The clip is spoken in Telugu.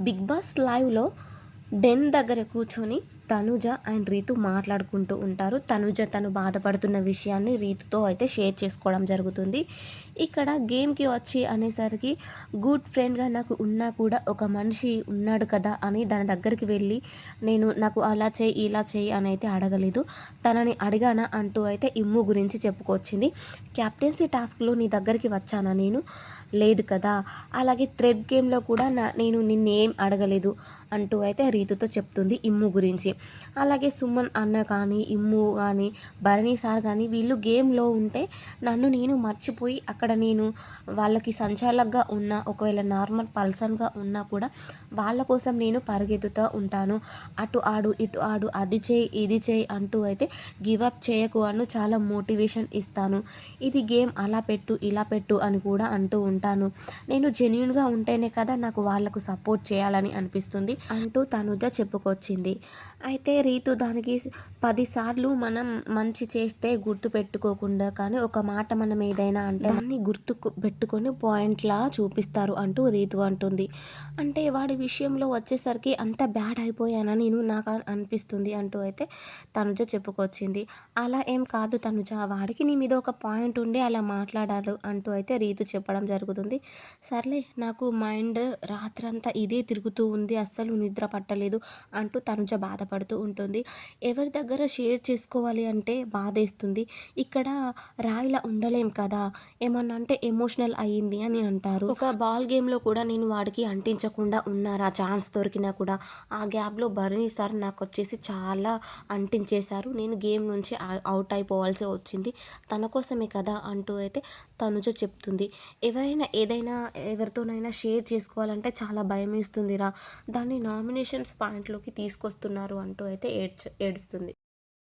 బిగ్ బాస్ లైవ్లో డెన్ దగ్గర కూర్చొని తనుజ అండ్ రీతు మాట్లాడుకుంటూ ఉంటారు. తనుజ తను బాధపడుతున్న విషయాన్ని రీతుతో అయితే షేర్ చేసుకోవడం జరుగుతుంది. ఇక్కడ గేమ్కి వచ్చి అనేసరికి గుడ్ ఫ్రెండ్గా నాకు ఉన్నా కూడా ఒక మనిషి ఉన్నాడు కదా అని దాని దగ్గరికి వెళ్ళి నేను నాకు అలా చేయి ఇలా చేయి అని అయితే అడగలేదు. తనని అడిగానా అంటూ అయితే ఇమ్ము గురించి చెప్పుకొచ్చింది. క్యాప్టెన్సీ టాస్క్లో నీ దగ్గరికి వచ్చానా నేను? లేదు కదా. అలాగే థ్రెడ్ గేమ్లో కూడా నా నేను నిన్నేం అడగలేదు అంటూ అయితే రీతుతో చెప్తుంది ఇమ్ము గురించి. అలాగే సుమన్ అన్న కానీ ఇమ్ము కానీ భరణి సార్ కానీ వీళ్ళు గేమ్లో ఉంటే నన్ను నేను మర్చిపోయి అక్కడ నేను వాళ్ళకి సంచాలకగా ఉన్న ఒకవేళ నార్మల్ పర్సన్గా ఉన్నా కూడా వాళ్ళ కోసం నేను పరిగెత్తుతూ ఉంటాను. అటు ఆడు ఇటు ఆడు అది చేయి ఇది చేయి అంటూ అయితే గివ్ అప్ చేయకు అను చాలా మోటివేషన్ ఇస్తాను. ఇది గేమ్ అలా పెట్టు ఇలా పెట్టు అని కూడా అంటూ ఉంటాను. నేను జెన్యున్గా ఉంటేనే కదా నాకు వాళ్ళకు సపోర్ట్ చేయాలని అనిపిస్తుంది అంటూ తనుజ చెప్పుకొచ్చింది. అయితే రీతు దానికి పదిసార్లు మనం మంచి చేస్తే గుర్తు పెట్టుకోకుండా కానీ ఒక మాట మనం ఏదైనా అంటే దాన్ని గుర్తు పెట్టుకొని పాయింట్లా చూపిస్తారు అంటూ రీతు అంటుంది. అంటే వాడి విషయంలో వచ్చేసరికి అంత బ్యాడ్ అయిపోయానా నేను నాకు అనిపిస్తుంది అంటూ అయితే తనుజ చెప్పుకొచ్చింది. అలా ఏం కాదు తనుజ వాడికి నీ మీద ఒక పాయింట్ ఉండి అలా మాట్లాడారు అంటూ అయితే రీతు చెప్పడం జరుగుతుంది. సర్లే నాకు మైండ్ రాత్రంతా ఇదే తిరుగుతూ ఉంది అస్సలు నిద్ర పట్టలేదు అంటూ తనుజ బాధపడుతూ ఉంటుంది. ఎవరి దగ్గర షేర్ చేసుకోవాలి అంటే బాధేస్తుంది. ఇక్కడ రాయిలా ఉండలేం కదా ఏమన్నా అంటే ఎమోషనల్ అయ్యింది అని అంటారు. ఒక బాల్ గేమ్లో కూడా నేను వాడికి అంటించకుండా ఉన్నారా? ఛాన్స్ దొరికినా కూడా. ఆ గ్యాప్లో భరణి సార్ నాకు వచ్చేసి చాలా అంటించేశారు. నేను గేమ్ నుంచి అవుట్ అయిపోవాల్సి వచ్చింది. తన కోసమే కదా అంటూ అయితే తనుజ చెప్తుంది. ఎవరైనా ఏదైనా ఎవరితోనైనా షేర్ చేసుకోవాలంటే చాలా భయం వేస్తుందిరా దాన్ని నామినేషన్స్ పాయింట్లోకి తీసుకొస్తున్నారు అని అంటూ అయితే ఏడ్చ ఏడుస్తుంది.